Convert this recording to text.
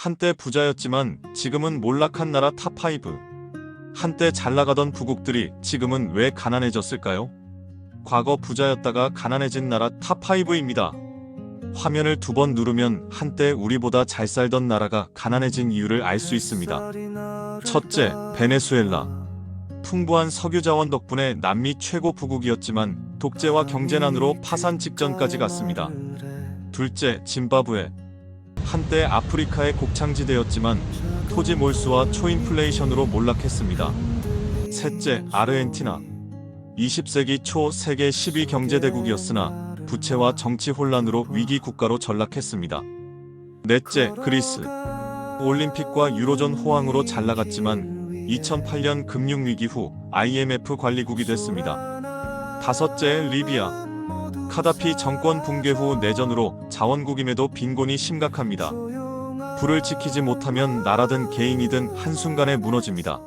한때 부자였지만 지금은 몰락한 나라 탑5. 한때 잘 나가던 부국들이 지금은 왜 가난해졌을까요? 과거 부자였다가 가난해진 나라 탑5입니다. 화면을 두 번 누르면 한때 우리보다 잘 살던 나라가 가난해진 이유를 알 수 있습니다. 첫째, 베네수엘라. 풍부한 석유 자원 덕분에 남미 최고 부국이었지만 독재와 경제난으로 파산 직전까지 갔습니다. 둘째, 짐바브웨. 한때 아프리카의 곡창지대였지만 토지 몰수와 초인플레이션으로 몰락했습니다. 셋째, 아르헨티나. 20세기 초 세계 10위 경제대국이었으나 부채와 정치 혼란으로 위기 국가로 전락했습니다. 넷째, 그리스. 올림픽과 유로존 호황으로 잘 나갔지만 2008년 금융위기 후 IMF 관리국이 됐습니다. 다섯째, 리비아. 카다피 정권 붕괴 후 내전으로 자원국임에도 빈곤이 심각합니다. 불을 지키지 못하면 나라든 개인이든 한순간에 무너집니다.